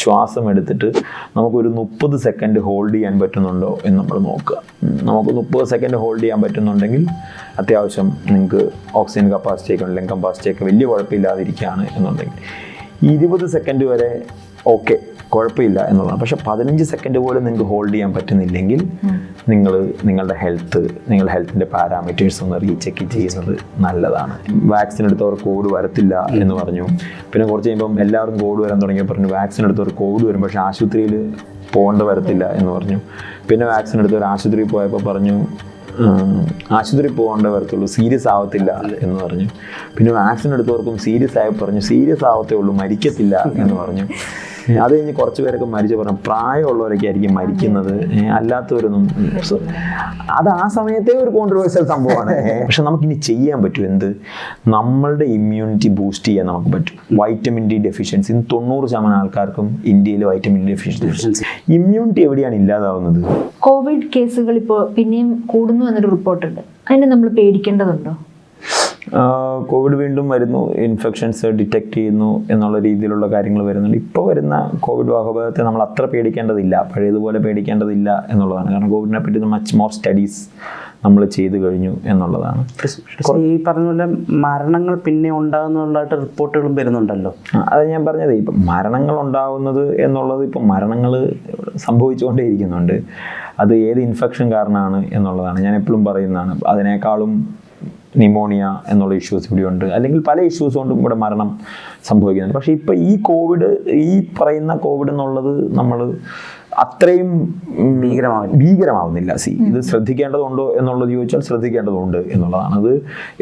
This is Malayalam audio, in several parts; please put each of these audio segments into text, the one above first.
ശ്വാസം എടുത്തിട്ട് നമുക്കൊരു മുപ്പത് സെക്കൻഡ് ഹോൾഡ് ചെയ്യാൻ പറ്റുന്നുണ്ടോ എന്ന് നമ്മൾ നോക്കുക. നമുക്ക് മുപ്പത് സെക്കൻഡ് ഹോൾഡ് ചെയ്യാൻ പറ്റുന്നുണ്ടെങ്കിൽ അത്യാവശ്യം നിങ്ങൾക്ക് ഓക്സിജൻ കപ്പാസിറ്റിയൊക്കെ ലെങ് കപ്പാസിറ്റിയൊക്കെ വലിയ കുഴപ്പമില്ലാതിരിക്കുകയാണ് എന്നുണ്ടെങ്കിൽ. ഇരുപത് സെക്കൻഡ് വരെ ഓക്കെ കുഴപ്പമില്ല എന്നുള്ളതാണ്. പക്ഷെ പതിനഞ്ച് സെക്കൻഡ് പോലും നിങ്ങൾക്ക് ഹോൾഡ് ചെയ്യാൻ പറ്റുന്നില്ലെങ്കിൽ നിങ്ങൾ നിങ്ങളുടെ ഹെൽത്ത് നിങ്ങളുടെ ഹെൽത്തിന്റെ പാരാമീറ്റേഴ്സ് ഒന്ന് റീചെക്ക് ചെയ്യുന്നത് നല്ലതാണ്. വാക്സിൻ എടുത്തവർ കോവിഡ് വരത്തില്ല എന്ന് പറഞ്ഞു. പിന്നെ കുറച്ച് കഴിയുമ്പം എല്ലാവരും കോവിഡ് വരാൻ തുടങ്ങി പറഞ്ഞു വാക്സിൻ എടുത്തവർ കോവിഡ് വരും പക്ഷേ ആശുപത്രിയിൽ പോകേണ്ട വരത്തില്ല എന്ന് പറഞ്ഞു. പിന്നെ വാക്സിൻ എടുത്തവർ ആശുപത്രിയിൽ പോയപ്പോൾ പറഞ്ഞു ആശുപത്രി പോകേണ്ട വരത്തുള്ളൂ സീരിയസ് ആവത്തില്ല എന്ന് പറഞ്ഞു. പിന്നെ വാക്സിൻ എടുത്തവർക്കും സീരിയസ് ആയി പറഞ്ഞു സീരിയസ് ആവത്തേ ഉള്ളൂ മരിക്കത്തില്ല എന്ന് പറഞ്ഞു. അത് കഴിഞ്ഞ് കുറച്ച് പേരൊക്കെ മരിച്ചു. പറഞ്ഞു പ്രായമുള്ളവരൊക്കെ ആയിരിക്കും മരിക്കുന്നത്. അല്ലാത്തവരൊന്നും അത് ആ സമയത്തെ ഒരു കോൺട്രവേഴ്സ്യൽ സംഭവമാണ്. പക്ഷെ നമുക്കിനി ചെയ്യാൻ പറ്റും. എന്ത്? നമ്മളുടെ ഇമ്മ്യൂണിറ്റി ബൂസ്റ്റ് ചെയ്യാൻ നമുക്ക് പറ്റും. വൈറ്റമിൻ ഡി ഡെഫിഷ്യൻസി ഇന്ന് തൊണ്ണൂറ് ശതമാനം ആൾക്കാർക്കും ഇന്ത്യയിൽ വൈറ്റമിൻ ഡി ഡെഫിഷ്യൻസി ഇമ്മ്യൂണിറ്റി എവിടെയാണ് ഇല്ലാതാവുന്നത്? കോവിഡ് കേസുകൾ ഇപ്പോൾ പിന്നെയും കൂടുന്നു എന്നൊരു റിപ്പോർട്ടുണ്ട് അതിനെ നമ്മൾ പേടിക്കേണ്ടതുണ്ടോ? കോവിഡ് വീണ്ടും വരുന്നു. ഇൻഫെക്ഷൻസ് ഡിറ്റക്ട് ചെയ്യുന്നു എന്നുള്ള രീതിയിലുള്ള കാര്യങ്ങൾ വരുന്നുണ്ട്. ഇപ്പോൾ വരുന്ന കോവിഡ് വകഭേദത്തെ നമ്മൾ അത്ര പേടിക്കേണ്ടതില്ല. പഴയതുപോലെ പേടിക്കേണ്ടതില്ല എന്നുള്ളതാണ്. കാരണം കോവിഡിനെ പറ്റി മച്ച് മോർ സ്റ്റഡീസ് നമ്മൾ ചെയ്തു കഴിഞ്ഞു എന്നുള്ളതാണ്. ഈ പറഞ്ഞ പോലെ മരണങ്ങൾ പിന്നെ ഉണ്ടാകുന്നതായിട്ട് റിപ്പോർട്ടുകളും വരുന്നുണ്ടല്ലോ. അത് ഞാൻ പറഞ്ഞത്. ഇപ്പം മരണങ്ങൾ ഉണ്ടാകുന്നത് എന്നുള്ളത് ഇപ്പം മരണങ്ങൾ സംഭവിച്ചുകൊണ്ടേയിരിക്കുന്നുണ്ട്. അത് ഏത് ഇൻഫെക്ഷൻ കാരണമാണ് എന്നുള്ളതാണ്. ഞാൻ എപ്പോഴും പറയുന്നതാണ്. അതിനേക്കാളും നിമോണിയ എന്നുള്ള ഇഷ്യൂസ് ഇവിടെ ഉണ്ട് അല്ലെങ്കിൽ പല ഇഷ്യൂസ് കൊണ്ടും ഇവിടെ മരണം സംഭവിക്കുന്നുണ്ട്. പക്ഷേ ഇപ്പോൾ ഈ കോവിഡ് ഈ പറയുന്ന കോവിഡ് എന്നുള്ളത് നമ്മൾ അത്രയും ഭീകരമാവും ഭീകരമാവുന്നില്ല. സി ഇത് ശ്രദ്ധിക്കേണ്ടതുണ്ടോ എന്നുള്ളത് ചോദിച്ചാൽ ശ്രദ്ധിക്കേണ്ടതുണ്ട് എന്നുള്ളതാണ്. അത്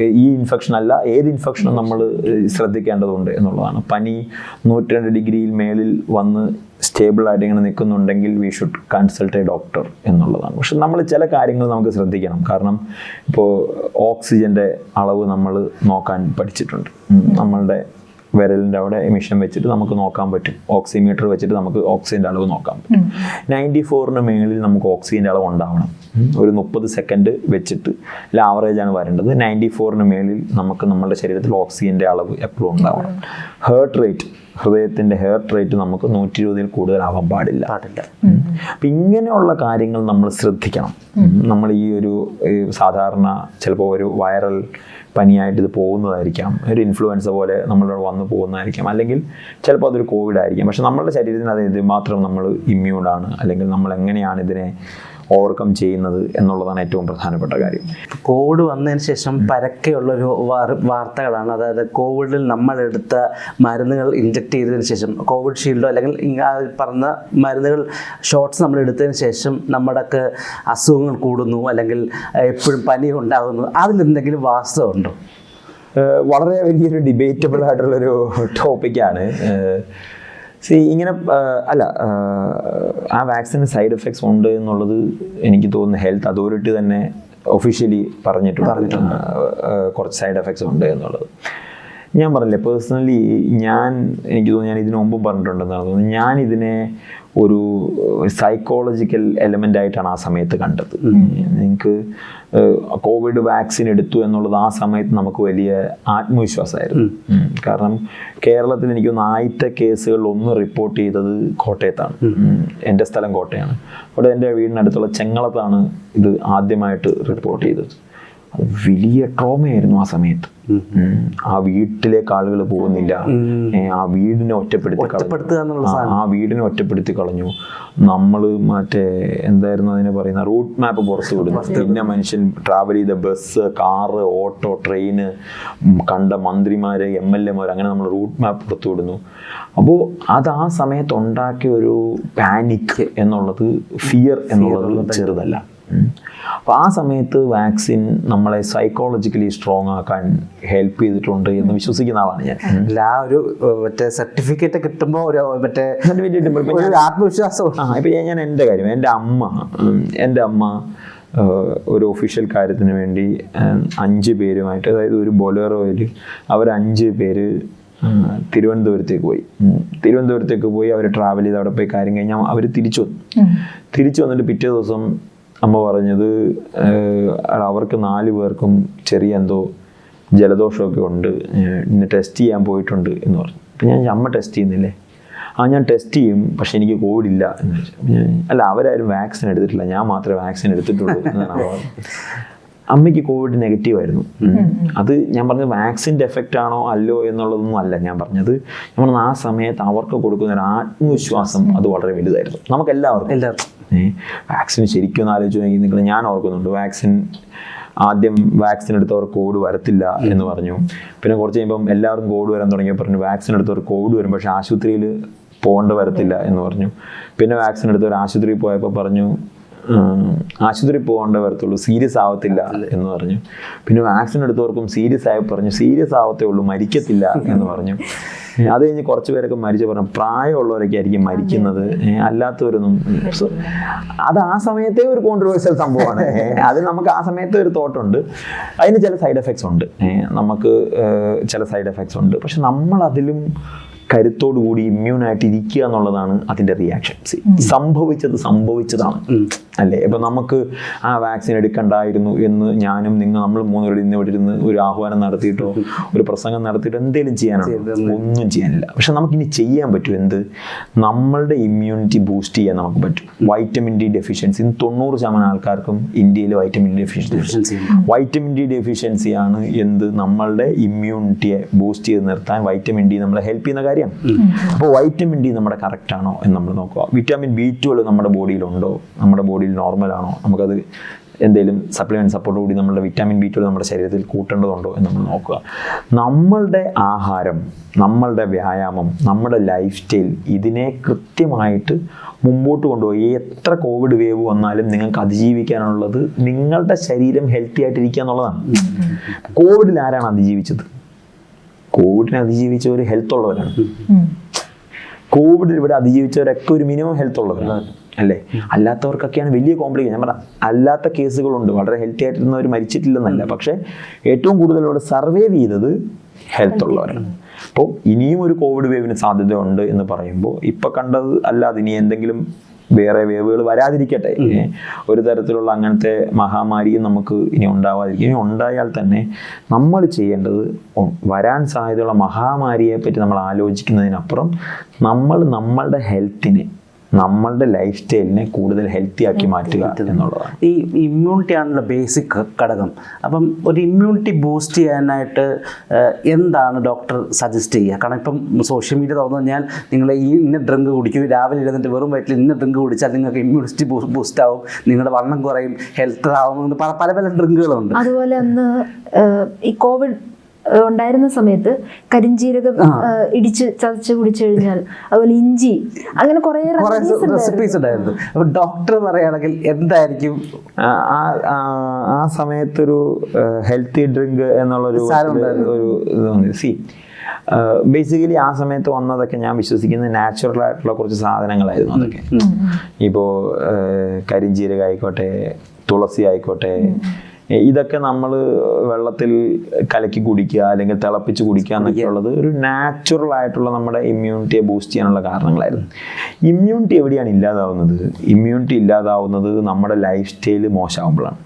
ഈ ഇൻഫെക്ഷൻ അല്ല ഏത് ഇൻഫെക്ഷനും നമ്മൾ ശ്രദ്ധിക്കേണ്ടതുണ്ട് എന്നുള്ളതാണ്. പനി നൂറ്റിരണ്ട് ഡിഗ്രിയിൽ മേളിൽ വന്ന് സ്റ്റേബിൾ ആയിട്ട് ഇങ്ങനെ നിൽക്കുന്നുണ്ടെങ്കിൽ we should consult a doctor എന്നുള്ളതാണ്. പക്ഷെ നമ്മൾ ചില കാര്യങ്ങൾ നമുക്ക് ശ്രദ്ധിക്കണം. കാരണം ഇപ്പോൾ ഓക്സിജന്റെ അളവ് നമ്മൾ നോക്കാൻ പഠിച്ചിട്ടുണ്ട്. നമ്മളുടെ വിരലിന്റെ അവിടെ എമിഷൻ വെച്ചിട്ട് നമുക്ക് നോക്കാൻ പറ്റും. ഓക്സിമീറ്റർ വെച്ചിട്ട് നമുക്ക് ഓക്സിജന്റെ അളവ് നോക്കാൻ പറ്റും. നയന്റി ഫോറിന് മേളിൽ നമുക്ക് ഓക്സിജന്റെ അളവ് ഉണ്ടാവണം. ഒരു മുപ്പത് സെക്കൻഡ് വെച്ചിട്ട് അല്ല ആവറേജ് ആണ് വരേണ്ടത്. നയന്റി ഫോറിന് മേളിൽ നമുക്ക് നമ്മുടെ ശരീരത്തിൽ ഓക്സിജന്റെ അളവ് എപ്പോഴും ഉണ്ടാവണം. ഹേർട്ട് റേറ്റ് ഹൃദയത്തിന്റെ ഹേർട്ട് റേറ്റ് നമുക്ക് നൂറ്റി ഇരുപതിൽ കൂടുതലാവാൻ പാടില്ല. പാടില്ല. അപ്പം ഇങ്ങനെയുള്ള കാര്യങ്ങൾ നമ്മൾ ശ്രദ്ധിക്കണം. നമ്മൾ ഈ ഒരു സാധാരണ ചിലപ്പോൾ ഒരു വൈറൽ പനിയായിട്ട് ഇത് പോകുന്നതായിരിക്കാം. ഒരു ഇൻഫ്ലുവൻസ പോലെ നമ്മളിവിടെ വന്നു പോകുന്നതായിരിക്കാം. അല്ലെങ്കിൽ ചിലപ്പോൾ അതൊരു കോവിഡ് ആയിരിക്കാം. പക്ഷെ നമ്മളുടെ ശരീരത്തിന് അത് ഇത് മാത്രം നമ്മൾ ഇമ്മ്യൂണാണ് അല്ലെങ്കിൽ നമ്മൾ എങ്ങനെയാണ് ഇതിനെ ഓവർകം ചെയ്യുന്നത് എന്നുള്ളതാണ് ഏറ്റവും പ്രധാനപ്പെട്ട കാര്യം. കോവിഡ് വന്നതിന് ശേഷം പരക്കെയുള്ളൊരു ഒരു വാർത്തകളാണ്. അതായത് കോവിഡിൽ നമ്മൾ എടുത്ത മരുന്നുകൾ ഇഞ്ചെക്ട് ചെയ്തതിന് ശേഷം കോവിഡ് ഷീൽഡോ അല്ലെങ്കിൽ പറഞ്ഞ മരുന്നുകൾ ഷോട്ട്സ് നമ്മൾ എടുത്തതിന് ശേഷം നമ്മുടെയൊക്കെ അസുഖങ്ങൾ കൂടുന്നു അല്ലെങ്കിൽ എപ്പോഴും പനി ഉണ്ടാകുന്നു. അതിലെന്തെങ്കിലും വാസ്തവമുണ്ടോ വളരെ വലിയൊരു ഡിബേറ്റബിൾ ആയിട്ടുള്ളൊരു ടോപ്പിക്കാണ് സി ഇങ്ങനെ അല്ല ആ വാക്സിന് സൈഡ് എഫക്ട്സ് ഉണ്ട് എന്നുള്ളത് എനിക്ക് തോന്നുന്നു ഹെൽത്ത് അതോറിറ്റി തന്നെ ഒഫീഷ്യലി പറഞ്ഞിട്ടുണ്ട്. ഏഹ് കുറച്ച് സൈഡ് എഫക്ട്സ് ഉണ്ട് എന്നുള്ളത്. ഞാൻ പറഞ്ഞില്ലേ പേഴ്സണലി ഞാൻ എനിക്ക് തോന്നുന്നു ഞാൻ ഇതിനു മുമ്പും പറഞ്ഞിട്ടുണ്ടെന്നാണ് തോന്നുന്നത്. ഞാൻ ഇതിനെ ഒരു സൈക്കോളജിക്കൽ എലമെന്റ് ആയിട്ടാണ് ആ സമയത്ത് കണ്ടത്. നിങ്ങൾക്ക് കോവിഡ് വാക്സിൻ എടുത്തു എന്നുള്ളത് ആ സമയത്ത് നമുക്ക് വലിയ ആത്മവിശ്വാസമായിരുന്നു. കാരണം കേരളത്തിൽ എനിക്കൊന്ന് ആദ്യത്തെ കേസുകൾ ഒന്ന് റിപ്പോർട്ട് ചെയ്തത് കോട്ടയത്താണ്. എന്റെ സ്ഥലം കോട്ടയാണ്. അവിടെ എന്റെ വീടിനടുത്തുള്ള ചെങ്ങളത്താണ് ഇത് ആദ്യമായിട്ട് റിപ്പോർട്ട് ചെയ്തത്. വലിയ ട്രോമയായിരുന്നു ആ സമയത്ത്. ആ വീട്ടിലേക്ക് ആളുകൾ പോകുന്നില്ല. ആ വീടിനെ ഒറ്റപ്പെടുത്തി ആ, വീടിനെ ഒറ്റപ്പെടുത്തി കളഞ്ഞു. നമ്മൾ മറ്റേ എന്തായിരുന്നു അതിനെ പറയുന്ന റൂട്ട് മാപ്പ് പുറത്ത് വിടുന്നു. പിന്നെ മനുഷ്യൻ ട്രാവൽ ചെയ്ത ബസ് കാറ് ഓട്ടോ ട്രെയിന് കണ്ട മന്ത്രിമാര് എം എൽ എമാർ അങ്ങനെ നമ്മൾ റൂട്ട് മാപ്പ് പുറത്ത് വിടുന്നു. അപ്പോൾ അത് ആ സമയത്ത് ഉണ്ടാക്കിയ ഒരു പാനിക് എന്നുള്ളത് ഫിയർ എന്നുള്ളത് ചെറുതല്ല. അപ്പോൾ ആ സമയത്ത് വാക്സിൻ നമ്മളെ സൈക്കോളജിക്കലി സ്ട്രോങ് ആക്കാൻ ഹെൽപ്പ് ചെയ്തിട്ടുണ്ട് എന്ന് വിശ്വസിക്കുന്ന ആളാണ് ഞാൻ. എല്ലാ അല്ല ആ ഒരു മറ്റേ സർട്ടിഫിക്കറ്റ് കിട്ടുമ്പോൾ ഒരു മറ്റേ സർട്ടിഫിക്കറ്റ് ആത്മവിശ്വാസം. ആ ഇപ്പം ഞാൻ എന്റെ കാര്യം എന്റെ അമ്മ എന്റെ അമ്മ ഒരു ഒഫീഷ്യൽ കാര്യത്തിന് വേണ്ടി അഞ്ച് പേരുമായിട്ട് അതായത് ഒരു ബൊലേറോയിൽ അവർ അഞ്ച് പേര് തിരുവനന്തപുരത്തേക്ക് പോയി. തിരുവനന്തപുരത്തേക്ക് പോയി അവർ ട്രാവൽ ചെയ്ത് അവിടെ പോയി കാര്യം കഴിഞ്ഞാൽ അവർ തിരിച്ചു വന്നു. തിരിച്ചു വന്നിട്ട് പിറ്റേ ദിവസം അമ്മ പറഞ്ഞത് അവർക്ക് നാല് പേർക്കും ചെറിയ എന്തോ ജലദോഷമൊക്കെ ഉണ്ട്. ഇന്ന് ടെസ്റ്റ് ചെയ്യാൻ പോയിട്ടുണ്ട് എന്ന് പറഞ്ഞു. അപ്പം ഞാൻ അമ്മ ടെസ്റ്റ് ചെയ്യുന്നില്ലേ? ആ ഞാൻ ടെസ്റ്റ് ചെയ്യും പക്ഷെ എനിക്ക് കോവിഡ് ഇല്ല എന്ന് വെച്ചാൽ അല്ല അവരാരും വാക്സിൻ എടുത്തിട്ടില്ല. ഞാൻ മാത്രമേ വാക്സിൻ എടുത്തിട്ടുള്ളൂ. എന്നാണ്. അമ്മയ്ക്ക് കോവിഡ് നെഗറ്റീവ് ആയിരുന്നു. അത് ഞാൻ പറഞ്ഞത് വാക്സിന്റെ എഫക്റ്റ് ആണോ അല്ലോ എന്നുള്ളതൊന്നും അല്ല ഞാൻ പറഞ്ഞത്. നമ്മൾ പറഞ്ഞത് ആ സമയത്ത് അവർക്ക് കൊടുക്കുന്ന ഒരു ആത്മവിശ്വാസം അത് വളരെ വലുതായിരുന്നു. നമുക്ക് എല്ലാവർക്കും. എല്ലാവർക്കും വാക്സിൻ ശരിക്കും ഒന്ന് ആലോചിച്ച് നോക്കി നിങ്ങൾ ഞാൻ ഓർക്കുന്നുണ്ട്. വാക്സിൻ ആദ്യം വാക്സിൻ എടുത്തവർ കോവിഡ് വരത്തില്ല എന്ന് പറഞ്ഞു. പിന്നെ കുറച്ച് കഴിയുമ്പം എല്ലാവരും കോവിഡ് വരാൻ തുടങ്ങിയപ്പോൾ പറഞ്ഞു വാക്സിൻ എടുത്തവർ കോവിഡ് വരും പക്ഷേ ആശുപത്രിയിൽ പോകേണ്ട വരത്തില്ല എന്ന് പറഞ്ഞു. പിന്നെ വാക്സിൻ എടുത്തവർ ആശുപത്രിയിൽ പോയപ്പോൾ പറഞ്ഞു ആശുപത്രി പോകേണ്ട വരത്തുള്ളൂ. സീരിയസ് ആവത്തില്ല എന്ന് പറഞ്ഞു. പിന്നെ വാക്സിൻ എടുത്തവർക്കും സീരിയസ് ആയി പറഞ്ഞു. സീരിയസ് ആവത്തേ ഉള്ളൂ മരിക്കത്തില്ല എന്ന് പറഞ്ഞു. അത് കഴിഞ്ഞ് കുറച്ച് പേരൊക്കെ മരിച്ചു പറഞ്ഞു. പ്രായമുള്ളവരൊക്കെ ആയിരിക്കും മരിക്കുന്നത് അല്ലാത്തവരൊന്നും അത് ആ സമയത്തെ ഒരു കോൺട്രവേഴ്സ്യൽ സംഭവമാണ്. അത് നമുക്ക് ആ സമയത്തെ ഒരു തോട്ടുണ്ട്. അതിന് ചില സൈഡ് എഫക്ട്സ് ഉണ്ട്. നമുക്ക് ചില സൈഡ് എഫക്ട്സ് ഉണ്ട്. പക്ഷെ നമ്മൾ അതിലും കരുത്തോടു കൂടി ഇമ്മ്യൂണായിട്ട് ഇരിക്കുക എന്നുള്ളതാണ് അതിന്റെ റിയാക്ഷൻ സംഭവിച്ചത് സംഭവിച്ചതാണ്. അല്ലേ? ഇപ്പം നമുക്ക് ആ വാക്സിൻ എടുക്കണ്ടായിരുന്നു എന്ന് ഞാനും നിങ്ങൾ നമ്മൾ മൂന്നുപേരും ഇന്ന് ഇവിടെ ഇരുന്ന് ഒരു ആഹ്വാനം നടത്തിയിട്ടോ ഒരു പ്രസംഗം നടത്തിയിട്ടോ എന്തെങ്കിലും ചെയ്യാനാണ്? ഒന്നും ചെയ്യാനില്ല. പക്ഷെ നമുക്കിനി ചെയ്യാൻ പറ്റും. എന്ത്? നമ്മളുടെ ഇമ്മ്യൂണിറ്റി ബൂസ്റ്റ് ചെയ്യാൻ നമുക്ക് പറ്റും. വൈറ്റമിൻ ഡി ഡെഫിഷ്യൻസി തൊണ്ണൂറ് ശതമാനം ആൾക്കാർക്കും ഇന്ത്യയിൽ vitamin D deficiency vitamin D ഡെഫിഷ്യൻസിയാണ് എന്ത്? നമ്മളുടെ ഇമ്മ്യൂണിറ്റിയെ ബൂസ്റ്റ് ചെയ്ത് നിർത്താൻ വൈറ്റമിൻ ഡി നമ്മളെ ഹെൽപ്പ് ചെയ്യുന്ന കാര്യം അപ്പോൾ വൈറ്റമിൻ ഡി നമ്മുടെ കറക്റ്റ് ആണോ എന്ന് നമ്മൾ നോക്കുക. വിറ്റാമിൻ ബി ട്വൽവ് നമ്മുടെ ബോഡിയിലുണ്ടോ നമ്മുടെ ബോഡിയിൽ നോർമൽ ആണോ? നമുക്കത് എന്തെങ്കിലും സപ്ലിമെന്റ് സപ്പോർട്ട് കൂടി നമ്മുടെ വിറ്റാമിൻ ബി ട്വൽവ് നമ്മുടെ ശരീരത്തിൽ കൂട്ടേണ്ടതുണ്ടോ എന്ന് നമ്മൾ നോക്കുക. നമ്മളുടെ ആഹാരം നമ്മളുടെ വ്യായാമം നമ്മുടെ ലൈഫ് സ്റ്റൈൽ ഇതിനെ കൃത്യമായിട്ട് മുമ്പോട്ട് കൊണ്ടുപോയി. എത്ര കോവിഡ് വേവ് വന്നാലും നിങ്ങൾക്ക് അതിജീവിക്കാനുള്ളത് നിങ്ങളുടെ ശരീരം ഹെൽത്തി ആയിട്ടിരിക്കുക എന്നുള്ളതാണ്. കോവിഡിൽ ആരാണ് അതിജീവിച്ചത്? കോവിഡിനെ അതിജീവിച്ചവർ ഹെൽത്ത് ഉള്ളവരാണ്. കോവിഡിൽ ഇവിടെ അതിജീവിച്ചവരൊക്കെ ഒരു മിനിമം ഹെൽത്ത് ഉള്ളവരാണ്. അല്ലേ? അല്ലാത്തവർക്കൊക്കെയാണ് വലിയ കോംപ്ലിക്കേഷൻ ഞാൻ പറഞ്ഞ അല്ലാത്ത കേസുകളുണ്ട്. വളരെ ഹെൽത്തി ആയിട്ടിരുന്നവർ മരിച്ചിട്ടില്ലെന്നല്ല. പക്ഷേ ഏറ്റവും കൂടുതൽ ഇവിടെ സർവൈവ് ചെയ്തത് ഹെൽത്ത് ഉള്ളവരാണ്. അപ്പോൾ ഇനിയും ഒരു കോവിഡ് വേവിന് സാധ്യതയുണ്ട് എന്ന് പറയുമ്പോൾ ഇപ്പം കണ്ടത് അല്ലാതെ ഇനി എന്തെങ്കിലും വേറെ വേവുകൾ വരാതിരിക്കട്ടെ. ഒരു തരത്തിലുള്ള അങ്ങനത്തെ മഹാമാരിയും നമുക്ക് ഇനി ഉണ്ടാവാതിരിക്കും. ഇനി ഉണ്ടായാൽ തന്നെ നമ്മൾ ചെയ്യേണ്ടത് വരാൻ സാധ്യതയുള്ള മഹാമാരിയെ പറ്റി നമ്മൾ ആലോചിക്കുന്നതിനപ്പുറം നമ്മൾ നമ്മളുടെ ഹെൽത്തിനെ നമ്മളുടെ ലൈഫ് സ്റ്റൈലിനെ കൂടുതൽ ഹെൽത്തി ആക്കി മാറ്റുക എന്നുള്ളതാണ്. ഈ ഇമ്മ്യൂണിറ്റി ആണല്ലോ ബേസിക് ഘടകം. അപ്പം ഒരു ഇമ്മ്യൂണിറ്റി ബൂസ്റ്റ് ചെയ്യാനായിട്ട് എന്താണ് ഡോക്ടർ സജസ്റ്റ് ചെയ്യുക? കാരണം ഇപ്പം സോഷ്യൽ മീഡിയ തുറന്നു കഴിഞ്ഞാൽ നിങ്ങൾ ഈ ഇന്ന ഡ്രിങ്ക് കുടിക്കും രാവിലെ ഇരുന്നിട്ട് വെറും വയറ്റിൽ ഇന്ന ഡ്രിങ്ക് കുടിച്ചാൽ നിങ്ങൾക്ക് ഇമ്മ്യൂണിറ്റി ബൂസ്റ്റ് ആവും നിങ്ങളുടെ വണ്ണം കുറയും ഹെൽത്ത് ആവും പല പല പല ഡ്രിങ്കുകളുണ്ട് അതുപോലെ അന്ന് ഈ കോവിഡ് ഉണ്ടായിരുന്ന സമയത്ത് കരിഞ്ജീരകം ഇടിച്ച് ചതച്ച് കുടിച്ചു കഴിഞ്ഞാൽ അതുപോലെ ഇഞ്ചി അങ്ങനെ കുറെ റെസിപ്പീസ് ഉണ്ടായിരുന്നു. അപ്പൊ ഡോക്ടർ പറയുകയാണെങ്കിൽ എന്തായിരിക്കും? ആ സമയത്തൊരു ഹെൽത്തി ഡ്രിങ്ക് എന്നുള്ളൊരു ഒരു സി ബേസിക്കലി ആ സമയത്ത് വന്നതൊക്കെ ഞാൻ വിശ്വസിക്കുന്നത് നാച്ചുറൽ ആയിട്ടുള്ള കുറച്ച് സാധനങ്ങളായിരുന്നു അതൊക്കെ. ഇപ്പോൾ കരിഞ്ജീരക ആയിക്കോട്ടെ തുളസി ആയിക്കോട്ടെ ഇതൊക്കെ നമ്മൾ വെള്ളത്തിൽ കലക്കി കുടിക്കുക അല്ലെങ്കിൽ തിളപ്പിച്ച് കുടിക്കുക എന്നൊക്കെ ഉള്ളത് ഒരു നാച്ചുറൽ ആയിട്ടുള്ള നമ്മുടെ ഇമ്മ്യൂണിറ്റിയെ ബൂസ്റ്റ് ചെയ്യാനുള്ള കാരണങ്ങളായിരുന്നു. ഇമ്മ്യൂണിറ്റി എവിടെയാണ് ഇല്ലാതാവുന്നത്? ഇമ്മ്യൂണിറ്റി ഇല്ലാതാവുന്നത് നമ്മുടെ ലൈഫ് സ്റ്റൈൽ മോശമാകുമ്പോഴാണ്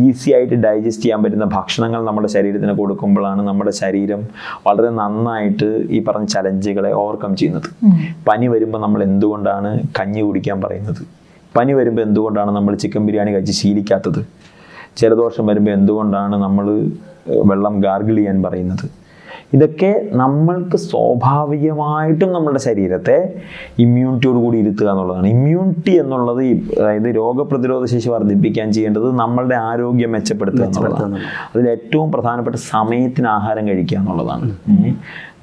ഈസി ആയിട്ട് ഡൈജസ്റ്റ് ചെയ്യാൻ പറ്റുന്ന ഭക്ഷണങ്ങൾ നമ്മുടെ ശരീരത്തിന് കൊടുക്കുമ്പോഴാണ് നമ്മുടെ ശരീരം വളരെ നന്നായിട്ട് ഈ പറഞ്ഞ ചലഞ്ചുകളെ ഓവർകം ചെയ്യുന്നത്. പനി വരുമ്പോൾ നമ്മൾ എന്തുകൊണ്ടാണ് കഞ്ഞി കുടിക്കാൻ പറയുന്നത്? പനി വരുമ്പോൾ എന്തുകൊണ്ടാണ് നമ്മൾ ചിക്കൻ ബിരിയാണി കഴിച്ച് ശീലിക്കാത്തത്? ജലദോഷം വരുമ്പോൾ എന്തുകൊണ്ടാണ് നമ്മൾ വെള്ളം ഗാർഗിൾ ചെയ്യാൻ പറയുന്നത്? ഇതൊക്കെ നമ്മൾക്ക് സ്വാഭാവികമായിട്ടും നമ്മുടെ ശരീരത്തെ ഇമ്മ്യൂണിറ്റിയോട് കൂടി ഇരുത്തുക എന്നുള്ളതാണ്. ഇമ്മ്യൂണിറ്റി എന്നുള്ളത് ഈ അതായത് രോഗപ്രതിരോധ ശേഷി വർദ്ധിപ്പിക്കാൻ ചെയ്യേണ്ടത് നമ്മളുടെ ആരോഗ്യം മെച്ചപ്പെടുത്തുക എന്നുള്ളതാണ്. അതിൽ ഏറ്റവും പ്രധാനപ്പെട്ട സമയത്തിന് ആഹാരം കഴിക്കുക എന്നുള്ളതാണ്.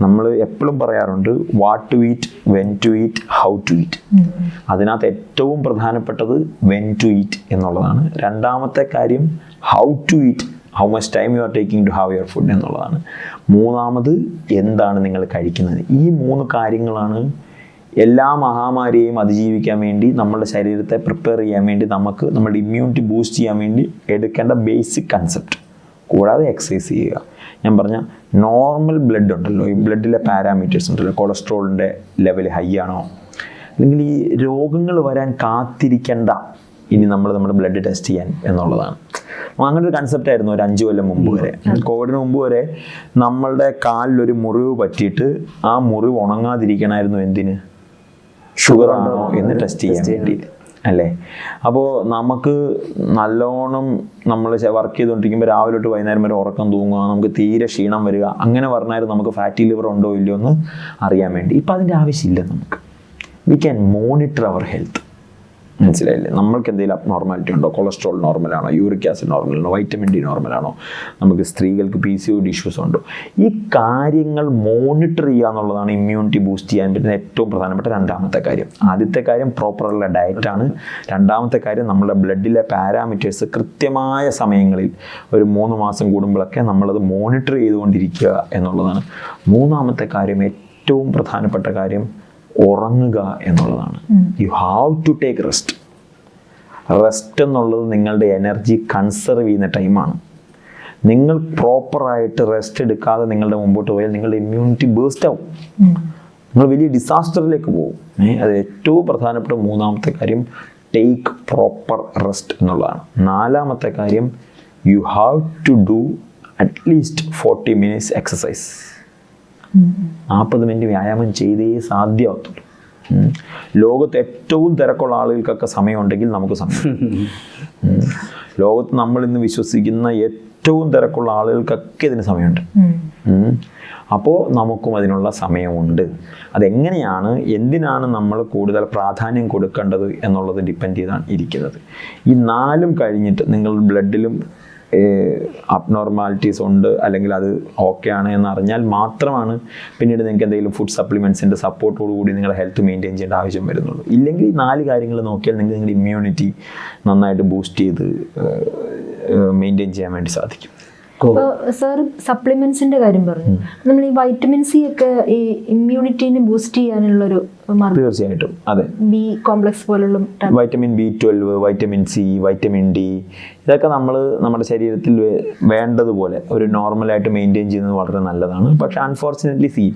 നമ്മൾ എപ്പോഴും പറയാറുണ്ട് what to eat when to eat how to eat അതിനകത്ത് ഏറ്റവും പ്രധാനപ്പെട്ടത് വെൻ ടു ഈറ്റ് എന്നുള്ളതാണ്. രണ്ടാമത്തെ കാര്യം how to eat how much time you are taking to have your food എന്നുള്ളതാണ്. മൂന്നാമത് എന്താണ് നിങ്ങൾ കഴിക്കുന്നത്? ഈ മൂന്ന് കാര്യങ്ങളാണ് എല്ലാ മഹാമാരിയെയും അതിജീവിക്കാൻ വേണ്ടി നമ്മുടെ ശരീരത്തെ പ്രിപ്പയർ ചെയ്യാൻ വേണ്ടി നമുക്ക് നമ്മുടെ ഇമ്മ്യൂണിറ്റി ബൂസ്റ്റ് ചെയ്യാൻ വേണ്ടി എടുക്കേണ്ട ബേസിക് കൺസെപ്റ്റ് കൂടാതെ എക്സസൈസ് ചെയ്യുക. ഞാൻ പറഞ്ഞ നോർമൽ ബ്ലഡ് ഉണ്ടല്ലോ. ഈ ബ്ലഡിലെ പാരാമീറ്റേഴ്സ് ഉണ്ടല്ലോ. കൊളസ്ട്രോളിന്റെ ലെവൽ ഹൈ ആണോ? അല്ലെങ്കിൽ ഈ രോഗങ്ങൾ വരാൻ കാത്തിരിക്കേണ്ട ഇനി നമ്മൾ നമ്മുടെ ബ്ലഡ് ടെസ്റ്റ് ചെയ്യാൻ എന്നുള്ളതാണ്. അങ്ങനൊരു അങ്ങനെ ഒരു കൺസെപ്റ്റ് ആയിരുന്നു ഒരു അഞ്ച് കൊല്ലം മുമ്പ് വരെ. കോവിഡിന് മുമ്പ് വരെ നമ്മളുടെ കാലിലൊരു മുറിവ് പറ്റിയിട്ട് ആ മുറിവ് ഉണങ്ങാതിരിക്കണമായിരുന്നു എന്തിന്? ഷുഗർ ആണോ എന്ന് ടെസ്റ്റ് ചെയ്യാൻ വേണ്ടി അല്ലേ? അപ്പോൾ നമുക്ക് നല്ലോണം നമ്മൾ വർക്ക് ചെയ്തുകൊണ്ടിരിക്കുമ്പോൾ രാവിലെ തൊട്ട് വൈകുന്നേരം വരെ ഉറക്കം തൂങ്ങുക നമുക്ക് തീരെ ക്ഷീണം വരിക അങ്ങനെ പറഞ്ഞാൽ നമുക്ക് ഫാറ്റി ലിവർ ഉണ്ടോ ഇല്ലയോ എന്ന് അറിയാൻ വേണ്ടി. ഇപ്പം അതിന്റെ ആവശ്യമില്ല നമുക്ക്. We can monitor our health മനസ്സിലായില്ലേ? നമ്മൾക്ക് എന്തെങ്കിലും അബ്നോർമാലിറ്റി ഉണ്ടോ കൊളസ്ട്രോൾ നോർമലാണോ യൂറിക് ആസിഡ് നോർമലാണോ വൈറ്റമിൻ ഡി നോർമലാണോ നമുക്ക് സ്ത്രീകൾക്ക് പി സി ഒ ഇഷ്യൂസ് ഉണ്ടോ. ഈ കാര്യങ്ങൾ മോണിറ്റർ ചെയ്യുക എന്നുള്ളതാണ് ഇമ്മ്യൂണിറ്റി ബൂസ്റ്റ് ചെയ്യാൻ പറ്റുന്ന ഏറ്റവും പ്രധാനപ്പെട്ട രണ്ടാമത്തെ കാര്യം. ആദ്യത്തെ കാര്യം പ്രോപ്പറുള്ള ഡയറ്റാണ് രണ്ടാമത്തെ കാര്യം നമ്മുടെ ബ്ലഡിലെ പാരാമീറ്റേഴ്സ് കൃത്യമായ സമയങ്ങളിൽ ഒരു മൂന്ന് മാസം കൂടുമ്പോഴൊക്കെ നമ്മളത് മോണിറ്റർ ചെയ്തുകൊണ്ടിരിക്കുക എന്നുള്ളതാണ്. മൂന്നാമത്തെ കാര്യം ഏറ്റവും പ്രധാനപ്പെട്ട കാര്യം ഉറങ്ങുക എന്നുള്ളതാണ്. You have to take rest rest എന്നുള്ളത് നിങ്ങളുടെ എനർജി കൺസർവ് ചെയ്യുന്ന ടൈമാണ് നിങ്ങൾ പ്രോപ്പറായിട്ട് റെസ്റ്റ് എടുക്കാതെ നിങ്ങളുടെ മുമ്പോട്ട് പോയാൽ നിങ്ങളുടെ ഇമ്മ്യൂണിറ്റി ബേസ്റ്റ് ആവും. നിങ്ങൾ വലിയ ഡിസാസ്റ്ററിലേക്ക് പോകും. അത് ഏറ്റവും പ്രധാനപ്പെട്ട മൂന്നാമത്തെ കാര്യം ടേക്ക് പ്രോപ്പർ റെസ്റ്റ് എന്നുള്ളതാണ്. നാലാമത്തെ കാര്യം you have to do at least forty minutes exercise നാൽപ്പത് മിനിറ്റ് വ്യായാമം ചെയ്തേ സാധ്യമാകത്തുള്ളൂ. ലോകത്ത് ഏറ്റവും തിരക്കുള്ള ആളുകൾക്കൊക്കെ സമയമുണ്ടെങ്കിൽ നമുക്ക് സമയം. ലോകത്ത് നമ്മൾ ഇന്ന് വിശ്വസിക്കുന്ന ഏറ്റവും തിരക്കുള്ള ആളുകൾക്കൊക്കെ ഇതിന് സമയമുണ്ട്. അപ്പോൾ നമുക്കും അതിനുള്ള സമയമുണ്ട്. അതെങ്ങനെയാണ് എന്തിനാണ് നമ്മൾ കൂടുതൽ പ്രാധാന്യം കൊടുക്കേണ്ടത് എന്നുള്ളത് ഡിപ്പെൻഡ് ചെയ്താണ് ഇരിക്കുന്നത്. ഈ നാലും കഴിഞ്ഞിട്ട് നിങ്ങൾ ബ്ലഡിലും അബ്നോർമാലിറ്റീസ് ഉണ്ട് അല്ലെങ്കിൽ അത് ഓക്കെ ആണ് എന്ന് അറിഞ്ഞാൽ മാത്രമാണ് പിന്നീട് നിങ്ങൾക്ക് എന്തെങ്കിലും ഫുഡ് സപ്ലിമെന്റ്സിന്റെ സപ്പോർട്ടോടു കൂടി നിങ്ങളുടെ ഹെൽത്ത് മെയിന്റെയിൻ ചെയ്യേണ്ട ആവശ്യം വരുന്നുള്ളൂ. ഇല്ലെങ്കിൽ ഈ നാല് കാര്യങ്ങൾ നോക്കിയാൽ നിങ്ങൾക്ക് നിങ്ങളുടെ ഇമ്മ്യൂണിറ്റി നന്നായിട്ട് ബൂസ്റ്റ് ചെയ്ത് മെയിന്റെയിൻ ചെയ്യാൻ വേണ്ടി സാധിക്കും. സർ സപ്ലിമെന്റ്സിന്റെ കാര്യം പറഞ്ഞു. നമ്മൾ ഈ വൈറ്റമിൻ സി ഒക്കെ ഈ ഇമ്മ്യൂണിറ്റീനെ ബൂസ്റ്റ് ചെയ്യാനുള്ളൊരു മാർഗം തീർച്ചയായിട്ടും. അതെ. ബി കോംപ്ലക്സ് പോലുള്ള vitamin B twelve vitamin C vitamin D ഇതൊക്കെ നമ്മൾ നമ്മുടെ ശരീരത്തിൽ വേണ്ടതുപോലെ ഒരു നോർമലായിട്ട് മെയിന്റെയിൻ ചെയ്യുന്നത് വളരെ നല്ലതാണ്. പക്ഷെ അൺഫോർച്ചുനേറ്റ്ലി സി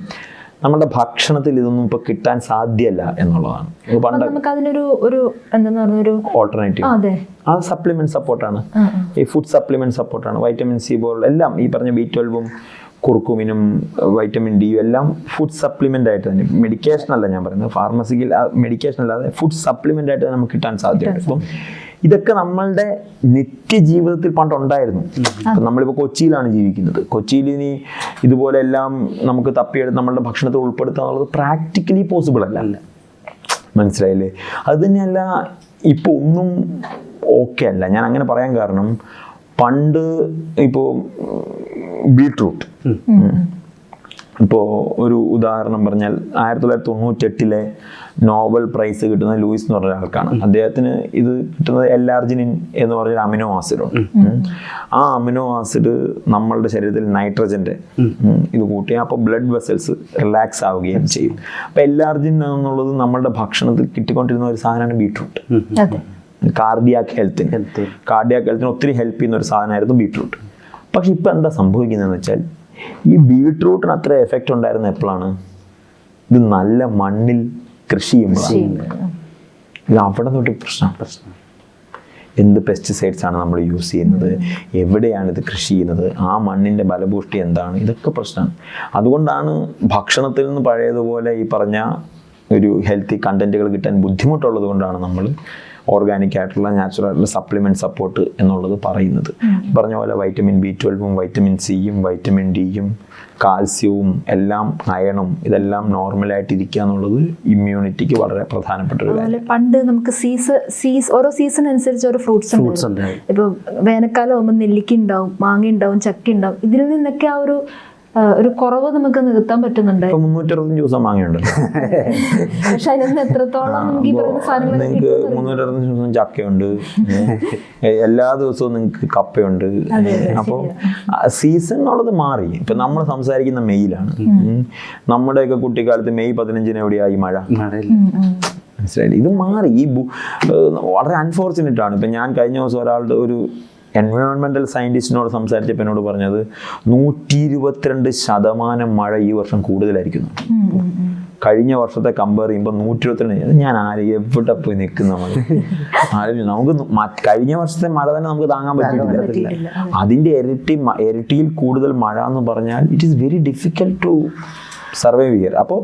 നമ്മുടെ ഭക്ഷണത്തിൽ ഇതൊന്നും ഇപ്പൊ കിട്ടാൻ സാധ്യമല്ല എന്നുള്ളതാണ്. പണ്ട് നമുക്ക് അതിനൊരു ഒരു ഒരു ഓൾട്ടർനേറ്റീവ് അതെ. ആ സപ്ലിമെന്റ് സപ്പോർട്ടാണ്. ഈ ഫുഡ് സപ്ലിമെന്റ് സപ്പോർട്ടാണ് വൈറ്റമിൻ സി പോലുള്ള എല്ലാം ഈ പറഞ്ഞ ബി ട്വൽവും കുർക്കുമിനും വൈറ്റമിൻ ഡിയും എല്ലാം ഫുഡ് സപ്ലിമെന്റ് ആയിട്ട് തന്നെ. മെഡിക്കേഷൻ അല്ല ഞാൻ പറയുന്നത്. ഫാർമസിക്കൽ മെഡിക്കേഷൻ അല്ലാതെ ഫുഡ് സപ്ലിമെന്റ് ആയിട്ട് നമുക്ക് കിട്ടാൻ സാധ്യതയുണ്ട്. അപ്പം ഇതൊക്കെ നമ്മളുടെ നിത്യജീവിതത്തിൽ പണ്ട് ഉണ്ടായിരുന്നു ഇപ്പം നമ്മളിപ്പോൾ കൊച്ചിയിലാണ് ജീവിക്കുന്നത്. കൊച്ചിയിൽ ഇനി ഇതുപോലെ എല്ലാം നമുക്ക് തപ്പിയെടുത്ത് നമ്മളുടെ ഭക്ഷണത്തിൽ ഉൾപ്പെടുത്തുക എന്നുള്ളത് പ്രാക്ടിക്കലി പോസിബിൾ അല്ല. മനസ്സിലായില്ലേ? അത് തന്നെയല്ല ഇപ്പോൾ ഒന്നും ഓക്കെ അല്ല. ഞാൻ അങ്ങനെ പറയാൻ കാരണം പണ്ട് ഇപ്പോൾ ബീട്രൂട്ട്. ഇപ്പോൾ ഒരു ഉദാഹരണം പറഞ്ഞാൽ ആയിരത്തി തൊള്ളായിരത്തി തൊണ്ണൂറ്റെട്ടിലെ നോബൽ പ്രൈസ് കിട്ടുന്ന ലൂയിസ് എന്ന് പറഞ്ഞ ആൾക്കാണ് അദ്ദേഹത്തിന് ഇത് കിട്ടുന്നത് എല്ലാർജിനിൻ എന്ന് പറഞ്ഞൊരു അമിനോ ആസിഡ് ഉണ്ട് ആ അമിനോ ആസിഡ് നമ്മളുടെ ശരീരത്തിൽ നൈട്രജന്റെ ഇത് കൂട്ടി. അപ്പോൾ ബ്ലഡ് വെസൽസ് റിലാക്സ് ആവുകയും ചെയ്യും. അപ്പോൾ എല്ലാർജിൻ എന്നുള്ളത് നമ്മളുടെ ഭക്ഷണത്തിൽ കിട്ടിക്കൊണ്ടിരുന്ന ഒരു സാധനമാണ് ബീട്രൂട്ട്. അതെ. കാർഡിയാക് ഹെൽത്തിന്. കാർഡിയാക് ഹെൽത്തിന് ഒത്തിരി ഹെൽപ്പ് ചെയ്യുന്ന ഒരു സാധനമായിരുന്നു ബീട്രൂട്ട്. പക്ഷെ ഇപ്പം എന്താ സംഭവിക്കുന്നതെന്ന് വെച്ചാൽ ഈ ബീട്രൂട്ടിന് അത്ര എഫക്റ്റ് ഉണ്ടായിരുന്ന എപ്പോഴാണ് ഇത് നല്ല മണ്ണിൽ കൃഷി ചെയ്യുമ്പോഴാണ്. ഇത് അവിടെ തൊട്ട് പ്രശ്നം. പ്രശ്നം. എന്ത് പെസ്റ്റിസൈഡ്സ് ആണ് നമ്മൾ യൂസ് ചെയ്യുന്നത്? എവിടെയാണ് ഇത് കൃഷി ചെയ്യുന്നത്? ആ മണ്ണിന്റെ ബലപുഷ്ടി എന്താണ്? ഇതൊക്കെ പ്രശ്നമാണ്. അതുകൊണ്ടാണ് ഭക്ഷണത്തിൽ നിന്ന് പഴയതുപോലെ ഈ പറഞ്ഞ ഒരു ഹെൽത്തി കണ്ടന്റുകൾ കിട്ടാൻ ബുദ്ധിമുട്ടുള്ളത് കൊണ്ടാണ് നമ്മൾ ഓർഗാനിക് ആയിട്ടുള്ള നാച്ചുറൽ ആയിട്ടുള്ള സപ്ലിമെന്റ് സപ്പോർട്ട് എന്നുള്ളത് പറയുന്നത്. പറഞ്ഞ പോലെ വൈറ്റമിൻ ബി ട്വൽവും വൈറ്റമിൻ സിയും വൈറ്റമിൻ ഡിയും കാൽസ്യവും എല്ലാം അയണും ഇതെല്ലാം നോർമലായിട്ട് ഇരിക്കുക എന്നുള്ളത് ഇമ്മ്യൂണിറ്റിക്ക് വളരെ പ്രധാനപ്പെട്ട ഒരു കാര്യം. പണ്ട് നമുക്ക് സീസൺ സീസ് ഓരോ സീസൺ അനുസരിച്ച് ഓരോ ഫ്രൂട്ട്സ് ഫ്രൂട്ട്സ് ഉണ്ട്. ഇപ്പൊ വേനൽക്കാലം ആകുമ്പോൾ നെല്ലിക്ക ഉണ്ടാവും മാങ്ങ ഉണ്ടാവും ചക്ക ഉണ്ടാവും ഇതിൽ നിന്നൊക്കെ ആ ഒരു ഒരു കുറവ് നമുക്ക് നികത്താൻ പറ്റുന്നുണ്ട്. ഇപ്പൊ മുന്നൂറ്ററുപത്തഞ്ച് ദിവസം പക്ഷെ എത്രത്തോളം നിങ്ങൾക്ക് മുന്നൂറ്ററുപത്തഞ്ച് ദിവസം ചക്കയുണ്ട്. എല്ലാ ദിവസവും നിങ്ങൾക്ക് കപ്പയുണ്ട്. അപ്പോൾ സീസൺ എന്നുള്ളത് മാറി. ഇപ്പൊ നമ്മൾ സംസാരിക്കുന്ന മെയ്യിലാണ്. നമ്മുടെയൊക്കെ കുട്ടിക്കാലത്ത് മെയ് പതിനഞ്ചിന് എവിടെയായി മഴ? മഴയില്ല മനസ്സിലായില്ലേ? ഇത് മാറി. ഈ വളരെ അൺഫോർച്ചുനേറ്റ് ആണ്. ഇപ്പം ഞാൻ കഴിഞ്ഞ ദിവസം ഒരാളുടെ ഒരു എൻവയോൺമെന്റൽ സയന്റിസ്റ്റിനോട് സംസാരിച്ചപ്പോൾ എന്നോട് പറഞ്ഞത് നൂറ്റി ഇരുപത്തിരണ്ട് ശതമാനം മഴ ഈ വർഷം കൂടുതലായിരിക്കുന്നു. കഴിഞ്ഞ വർഷത്തെ കമ്പയർ ചെയ്യുമ്പോൾ നൂറ്റി ഇരുപത്തിരണ്ട് ഞാൻ ആര് എവിടെ പോയി നിൽക്കുന്ന ആലോചിച്ച് നമുക്ക് കഴിഞ്ഞ വർഷത്തെ മഴ തന്നെ നമുക്ക് താങ്ങാൻ പറ്റില്ല പറ്റിയിട്ടില്ല. അതിന്റെ ഇരട്ടി ഇരട്ടിയിൽ കൂടുതൽ മഴ എന്ന് പറഞ്ഞാൽ it is very difficult to survive ചെയ്യാറ് അപ്പോൾ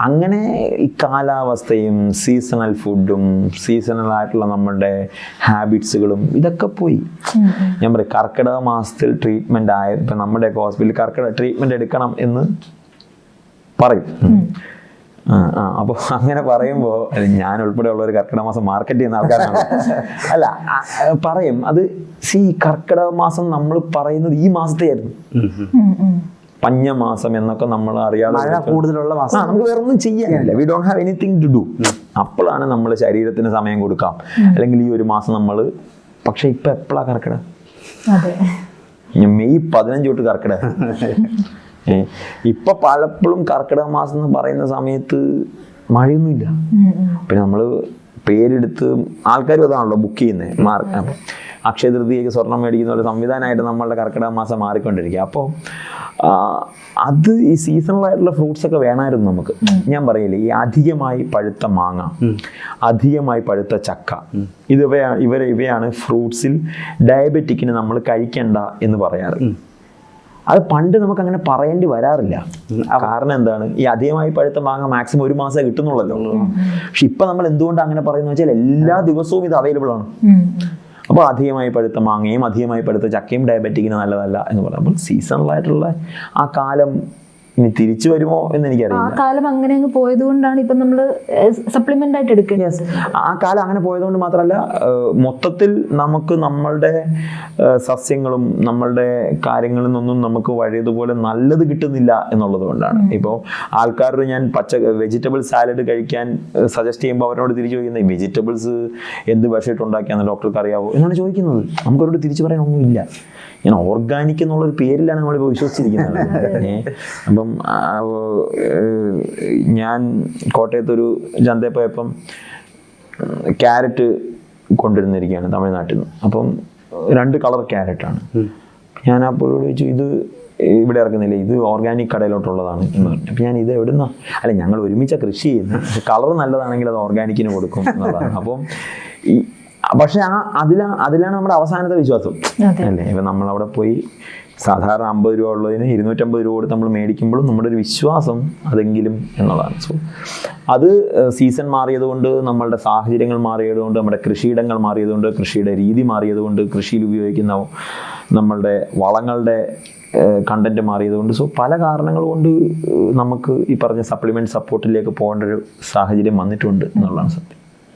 അങ്ങനെ ഈ കാലാവസ്ഥയും സീസണൽ ഫുഡും സീസണൽ ആയിട്ടുള്ള നമ്മുടെ ഹാബിറ്റ്സുകളും ഇതൊക്കെ പോയി. ഞാൻ പറയും കർക്കിടക മാസത്തിൽ ട്രീറ്റ്മെന്റ് ആയ ഇപ്പം നമ്മുടെയൊക്കെ ഹോസ്പിറ്റലിൽ കർക്കിടക ട്രീറ്റ്മെന്റ് എടുക്കണം എന്ന് പറയും. ആ ആ അപ്പോൾ അങ്ങനെ പറയുമ്പോൾ ഞാൻ ഉൾപ്പെടെയുള്ള ഒരു കർക്കിടക മാസം മാർക്കറ്റ് ചെയ്യുന്ന ആൾക്കാരാണ്. അല്ല പറയും അത് സി കർക്കിടക മാസം നമ്മൾ പറയുന്നത് ഈ മാസത്തെ ആയിരുന്നു പഞ്ഞമാസം എന്നൊക്കെ നമ്മൾ അറിയാതെ കൂടുതലുള്ള മാസം. നമുക്ക് വേറെ ഒന്നും ചെയ്യാനില്ല we don't have anything to do അപ്പോഴാണ് നമ്മൾ ശരീരത്തിന് സമയം കൊടുക്കാം. അല്ലെങ്കിൽ ഈ ഒരു മാസം നമ്മൾ പക്ഷെ ഇപ്പൊ എപ്പോഴാ കറക്കട മെയ് പതിനഞ്ച് തൊട്ട് കർക്കിടക ഇപ്പൊ പലപ്പോഴും കർക്കിടക മാസം എന്ന് പറയുന്ന സമയത്ത് മഴയൊന്നുമില്ല. പിന്നെ നമ്മൾ പേരെടുത്ത് ആൾക്കാരും അതാണല്ലോ ബുക്ക് ചെയ്യുന്നത് മാർക്ക് അക്ഷയ തൃതീയക്ക് സ്വർണം മേടിക്കുന്ന ഒരു സംവിധാനമായിട്ട് നമ്മളുടെ കർക്കിടക മാസം മാറിക്കൊണ്ടിരിക്കുക. അപ്പോൾ അത് ഈ സീസണൽ ആയിട്ടുള്ള ഫ്രൂട്ട്സ് ഒക്കെ വേണമായിരുന്നു നമുക്ക്. ഞാൻ പറയില്ലേ ഈ അധികമായി പഴുത്ത മാങ്ങ അധികമായി പഴുത്ത ചക്ക ഇതുവയാണ് ഇവർ ഇവയാണ് ഫ്രൂട്ട്സിൽ ഡയബറ്റിക്കിന് നമ്മൾ കഴിക്കണ്ട എന്ന് പറയാറ്. അത് പണ്ട് നമുക്ക് അങ്ങനെ പറയേണ്ടി വരാറില്ല. കാരണം എന്താണ്? ഈ അധികമായി പഴുത്ത മാങ്ങ മാക്സിമം ഒരു മാസമേ കിട്ടുന്നുള്ളല്ലോ. പക്ഷെ ഇപ്പൊ നമ്മൾ എന്തുകൊണ്ട് അങ്ങനെ പറയുന്നത് വെച്ചാൽ എല്ലാ ദിവസവും ഇത് അവൈലബിൾ ആണ്. അപ്പോൾ അധികമായി പഴുത്ത മാങ്ങയും അധികമായി പഴുത്ത ചക്കയും ഡയബറ്റിക്കിന് നല്ലതല്ല എന്ന് പറയുമ്പോൾ സീസണലായിട്ടുള്ള ആ കാലം ഇനി തിരിച്ചു വരുമോ എന്ന് ആ കാലം അങ്ങനെ അങ്ങ് പോയത് കൊണ്ടാണ് ഇപ്പൊ നമ്മൾ സപ്ലിമെന്റ് ആയിട്ട് എടുക്കുന്നത്. ആ കാലം അങ്ങനെ പോയതുകൊണ്ട് മാത്രമല്ല മൊത്തത്തിൽ നമുക്ക് നമ്മളുടെ സസ്യങ്ങളും നമ്മളുടെ കാര്യങ്ങളിൽ നിന്നൊന്നും നമുക്ക് വഴിയതുപോലെ നല്ലത് കിട്ടുന്നില്ല എന്നുള്ളത് കൊണ്ടാണ്. ഇപ്പോൾ ആൾക്കാരോട് ഞാൻ പച്ച വെജിറ്റബിൾ സാലഡ് കഴിക്കാൻ സജസ്റ്റ് ചെയ്യുമ്പോൾ അവരോട് തിരിച്ചു ചോദിക്കുന്നത് വെജിറ്റബിൾസ് എന്ത് വിഷമിട്ട് ഉണ്ടാക്കിയാന്ന് ഡോക്ടർക്ക് അറിയാവോ എന്നാണ് ചോദിക്കുന്നത്. നമുക്കവരോട് തിരിച്ചു പറയാനൊന്നുമില്ല. ഞാൻ ഓർഗാനിക് എന്നുള്ളൊരു പേരിലാണ് നമ്മളിപ്പോൾ വിശ്വസിച്ചിരിക്കുന്നത്. അപ്പം ആ, ഏഹ്, ഞാൻ കോട്ടയത്തൊരു ചന്തയിൽ പോയപ്പം ക്യാരറ്റ് കൊണ്ടുവരുന്നിരിക്കുകയാണ് തമിഴ്നാട്ടിൽ നിന്ന്. അപ്പം രണ്ട് കളർ ക്യാരറ്റാണ്. ഞാൻ അപ്പോൾ ചോദിച്ചു ഇത് ഇവിടെ ഇറക്കുന്നില്ല? ഇത് ഓർഗാനിക് കടയിലോട്ടുള്ളതാണ്. എന്ന് പറഞ്ഞു. അപ്പം ഞാൻ ഇത് എവിടുന്ന? അല്ല ഞങ്ങൾ ഒരുമിച്ച കൃഷി ചെയ്യുന്നത് പക്ഷെ കളർ നല്ലതാണെങ്കിൽ അത് ഓർഗാനിക്കിന് കൊടുക്കും. എന്നുള്ളതാണ്. അപ്പം ഈ പക്ഷെ ആ അതിലാ അതിലാണ് നമ്മുടെ അവസാനത്തെ വിശ്വാസം. അല്ലേ? ഇപ്പം നമ്മളവിടെ പോയി സാധാരണ അമ്പത് രൂപ ഉള്ളതിന് ഇരുന്നൂറ്റമ്പത് രൂപ കൊടുത്ത് നമ്മൾ മേടിക്കുമ്പോഴും നമ്മുടെ ഒരു വിശ്വാസം അതെങ്കിലും എന്നുള്ളതാണ്. സോ അത് സീസൺ മാറിയതുകൊണ്ട് നമ്മളുടെ സാഹചര്യങ്ങൾ മാറിയതുകൊണ്ട് നമ്മുടെ കൃഷിയിടങ്ങൾ മാറിയതുകൊണ്ട് കൃഷിയുടെ രീതി മാറിയതുകൊണ്ട് കൃഷിയിൽ ഉപയോഗിക്കുന്ന നമ്മളുടെ വളങ്ങളുടെ കണ്ടന്റ് മാറിയതുകൊണ്ട് സോ പല കാരണങ്ങൾ കൊണ്ട് നമുക്ക് ഈ പറഞ്ഞ സപ്ലിമെന്റ് സപ്പോർട്ടിലേക്ക് പോകേണ്ട ഒരു സാഹചര്യം വന്നിട്ടുണ്ട് എന്നുള്ളതാണ് സത്യം.